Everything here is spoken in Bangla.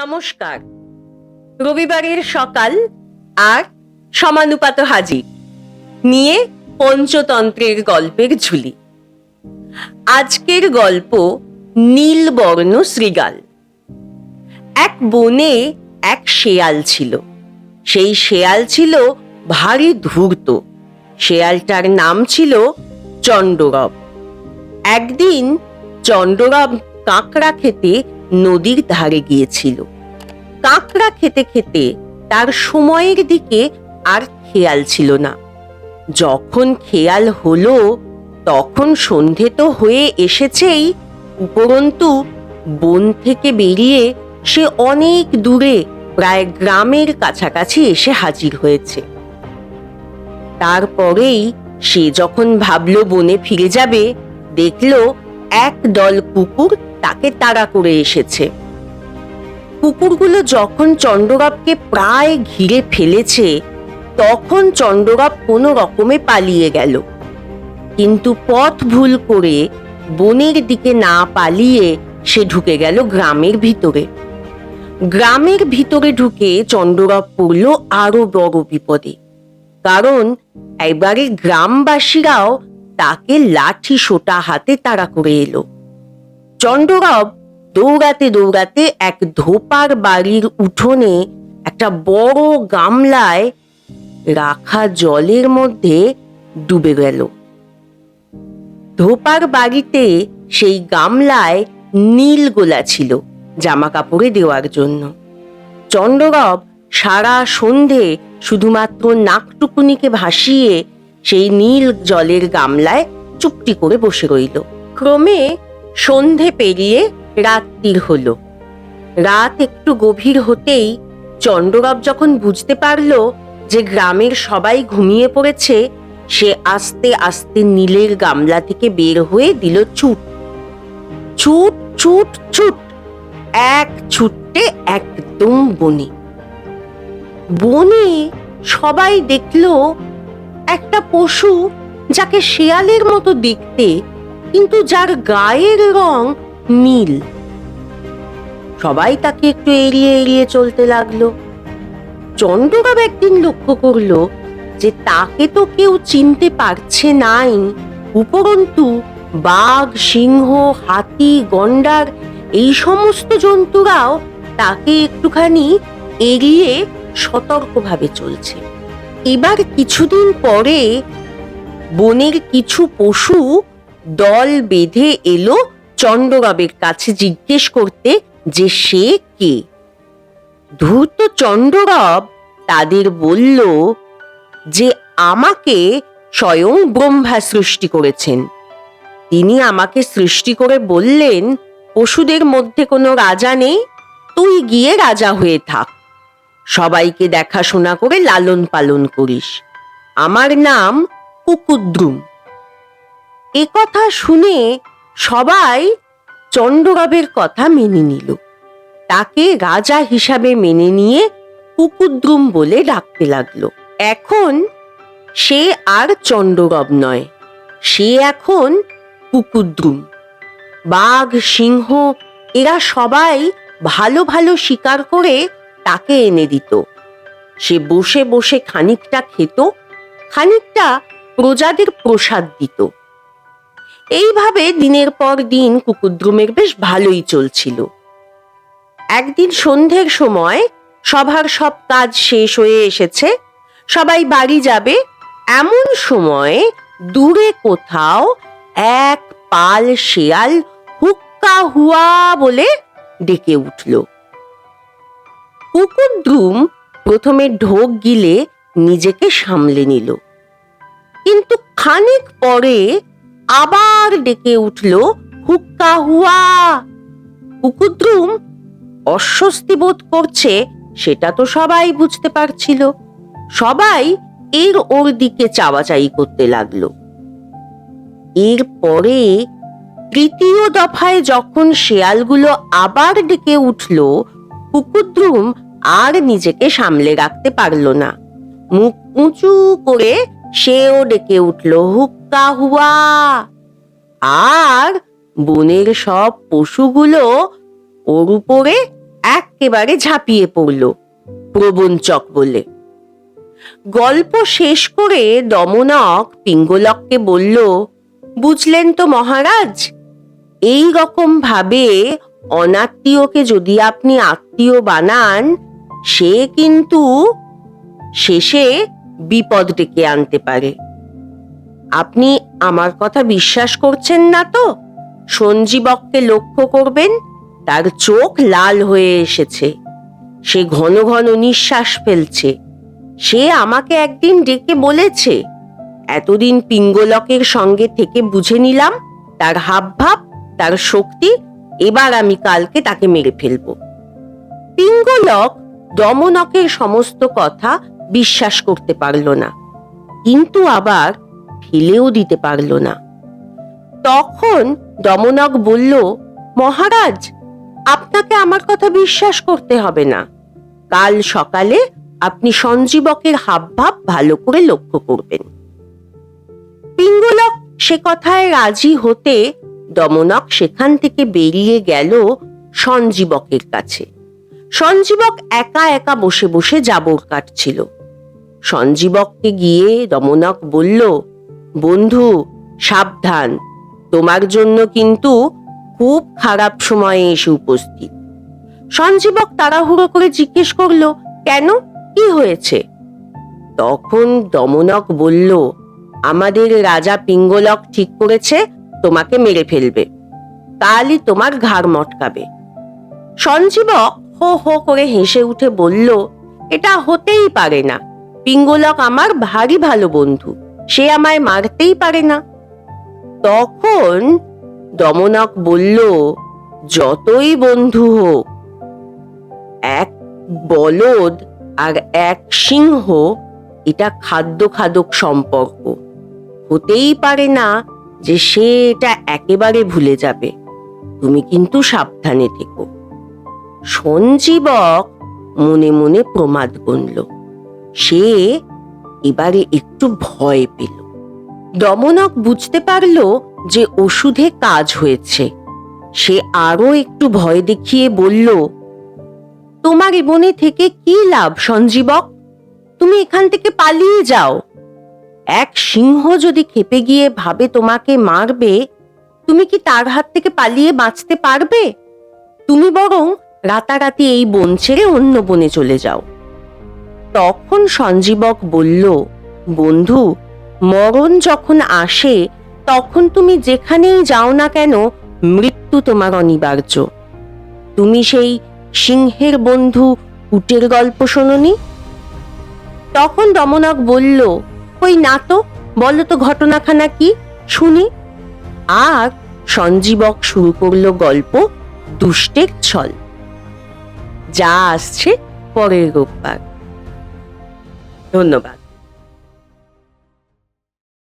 নমস্কার। রবিবারের সকাল আর সমানুপাত হাজির নিয়ে পঞ্চতন্ত্রের গল্পের ঝুলি। আজকের গল্প নীলবর্ণ শ্রীগাল এক বনে এক শেয়াল ছিল। সেই শেয়াল ছিল ভারী ধূর্ত। শেয়ালটার নাম ছিল চণ্ডরব একদিন চণ্ডরব কাঁকড়া খেতে নদীর ধারে গিয়েছিল। কাঁকড়া খেতে খেতে তার সময়ের দিকে আর খেয়াল ছিল না। যখন খেয়াল হলো, তখন সন্ধে তো হয়ে এসেছেই, উপরন্তু বন থেকে বেরিয়ে সে অনেক দূরে, প্রায় গ্রামের কাছাকাছি এসে হাজির হয়েছে। তারপরেই সে যখন ভাবলো বনে ফিরে যাবে, দেখল এক দল কুকুর তাকে তাড়া করে এসেছে। কুকুরগুলো যখন চন্ডরাবকে প্রায় ঘিরে ফেলেছে, তখন চন্ডরাব কোনো রকমে পালিয়ে গেল। কিন্তু পথ ভুল করে বনের দিকে না পালিয়ে সে ঢুকে গেল গ্রামের ভিতরে। গ্রামের ভিতরে ঢুকে চন্ডরাব পড়ল আরও বড় বিপদে। কারণ এবারে গ্রামবাসীরাও তাকে লাঠি সোটা হাতে তাড়া করে এলো। চন্ডরব দৌড়াতে দৌড়াতে এক ধোপার বাড়ির উঠোনে একটা বড় গামলায় রাখা জলের মধ্যে ডুবে গেল। ধোপার বাড়িতে সেই গামলায় নীল গোলা ছিল জামা কাপড়ে দেওয়ার জন্য। চন্ডরব সারা সন্ধে শুধুমাত্র নাকটুকুনিকে ভাসিয়ে সেই নীল জলের গামলায় চুপটি করে বসে রইল। ক্রমে সন্ধে পেরিয়ে রাত্রির হল। রাত একটু গভীর হতেই চন্ডরব যখন বুঝতে পারল যে গ্রামের সবাই ঘুমিয়ে পড়েছে, সে আস্তে আস্তে নীলের গামলা থেকে বের হয়ে দিল চুট। ছুট ছুট ছুট এক ছুটতে একদম বনে। বনে সবাই দেখল একটা পশু যাকে শেয়ালের মতো দেখতে কিন্তু যার গায়ের রং নীল। সবাই তাকে একটু এড়িয়ে এড়িয়ে চলতে লাগল। চন্দ্রবাব একদিন লক্ষ্য করল যে তাকে তো কেউ চিনতে পারছে নাই, উপরন্তু বাঘ, সিংহ, হাতি, গন্ডার, এই সমস্ত জন্তুরাও তাকে একটুখানি এড়িয়ে সতর্কভাবে চলছে। এবার কিছুদিন পরে বনের কিছু পশু দল বেঁধে এলো চন্ডরবের কাছে জিজ্ঞেস করতে যে সে কে। ধূর্ত চন্ডরব তাদের বলল যে আমাকে স্বয়ং ব্রহ্মা সৃষ্টি করেছেন। তিনি আমাকে সৃষ্টি করে বললেন, পশুদের মধ্যে কোনো রাজা নেই, তুই গিয়ে রাজা হয়ে থাক। সবাইকে দেখাশোনা করে লালন পালন করিস। আমার নাম কুকুদ্রুম। এ কথা শুনে সবাই চন্ডরবের কথা মেনে নিল। তাকে রাজা হিসাবে মেনে নিয়ে কুকুদ্রুম বলে ডাকতে লাগল। এখন সে আর চন্ডরব নয়, সে এখন কুকুদ্রুম। বাঘ, সিংহ, এরা সবাই ভালো ভালো শিকার করে তাকে এনে দিত। সে বসে বসে খানিকটা খেত, খানিকটা প্রজাদের প্রসাদ দিত। এইভাবে দিনের পর দিন কুকুদ্রুমের বেশ ভালোই চলছিল। একদিন সন্ধ্যের সময় সভার সব কাজ শেষ হয়ে এসেছে, সবাই বাড়ি যাবে, এমন সময় দূরে কোথাও এক পাল শেয়াল হুক্কা হুয়া বলে ডেকে উঠল। কুকুদ্রুম প্রথমে ঢোক গিলে নিজেকে সামলে নিল। কিন্তু খানিক পরে আবার ডেকে উঠল হুক্কা হুয়া। কুকুদ্রুম অস্বস্তি বোধ করছে, সেটা তো সবাই বুঝতে পারছিল। সবাই এর ওর দিকে চাওয়াচাই করতে লাগল। এরপরে তৃতীয় দফায় যখন শেয়ালগুলো আবার ডেকে উঠল, কুকুদ্রুম আর নিজেকে সামলে রাখতে পারল না। মুখ উঁচু করে সেও ডেকে উঠল হুক্কা হুয়া। আর বনের সব পশুগুলো ওর উপরে একেবারে ঝাঁপিয়ে পড়ল প্রবঞ্চক বলে। গল্প শেষ করে দমনক পিঙ্গলককে বলল, বুঝলেন তো মহারাজ, এই রকম ভাবে অনাত্মীয়কে যদি আপনি আত্মীয় বানান, সে কিন্তু শেষে বিপদ ডেকে আনতে পারে। আপনি আমার কথা বিশ্বাস করছেন না তো? সঞ্জীবককে লক্ষ্য করবেন, তার চোখ লাল হয়ে এসেছে। সে ঘন ঘন নিঃশ্বাস ফেলছে। সে আমাকে একদিন ডেকে বলেছে, এতদিন পিঙ্গলকের সঙ্গে থেকে বুঝে নিলাম, তার হাবভাব, তার শক্তি, এবার আমি কালকে তাকে মেরে ফেলব। পিঙ্গলক দমনকের সমস্ত কথা বিশ্বাস করতে পারল না। কিন্তু আবার ফেলেও দিতে পারল না। তখন দমনক বলল, মহারাজ, আপনাকে আমার কথা বিশ্বাস করতে হবে না। কাল সকালে আপনি সঞ্জীবকের হাবভাব ভালো করে লক্ষ্য করবেন। পিঙ্গলক সে কথায় রাজি হতে দমনক সেখান থেকে বেরিয়ে গেল সঞ্জীবকের কাছে। সঞ্জীবক একা একা বসে বসে জাবর কাটছিল। সঞ্জীবককে গিয়ে দমনক বলল বন্ধু, সাবধান। তোমার জন্য কিন্তু খুব খারাপ সময়ে এসে উপস্থিত। সঞ্জীবক তাড়াহুড়ো করে জিজ্ঞেস করল, কেন? কি হয়েছে? তখন দমনক বলল, আমাদের রাজা পিঙ্গলক ঠিক করেছে, তোমাকে মেরে ফেলবে। কালই তোমার ঘাড় মটকাবে। সঞ্জীবক হো হো করে হেসে উঠে বলল, এটা হতেই পারে না। পিঙ্গলক আমার ভারী ভালো বন্ধু। সে আমায় মারতেই পারে না। তখন দমনক বলল, যতই বন্ধু হোক, এক বলদ আর এক সিংহ, এটা খাদ্য খাদক সম্পর্ক। হতেই পারে না যে সে এটা একেবারে ভুলে যাবে। তুমি কিন্তু সাবধানে থেকো। সঞ্জীবক মনে মনে প্রমাদ গণল সে এবারে একটু ভয় পেল। দমনক বুঝতে পারল যে ওষুধে কাজ হয়েছে। সে আরও একটু ভয় দেখিয়ে বলল, তোমার এ বনে থেকে কি লাভ, সঞ্জীবক? তুমি এখান থেকে পালিয়ে যাও। এক সিংহ যদি খেপে গিয়ে ভাবে তোমাকে মারবে, তুমি কি তার হাত থেকে পালিয়ে বাঁচতে পারবে? তুমি বরং রাতারাতি এই বন ছেড়ে অন্য বনে চলে যাও। তখন সঞ্জীবক বলল, বন্ধু, মরণ যখন আসে, তখন তুমি যেখানেই যাও না কেন, মৃত্যু তোমার অনিবার্য। তুমি সেই সিংহের বন্ধু উটের গল্প শোনি তখন দমনক বলল, কই না তো, বলো তো ঘটনাখানা কি? শুনি। আর সঞ্জীবক শুরু করল গল্প, দুষ্টের ছল। যা আসছে পরের রোববার। ধন্যবাদ।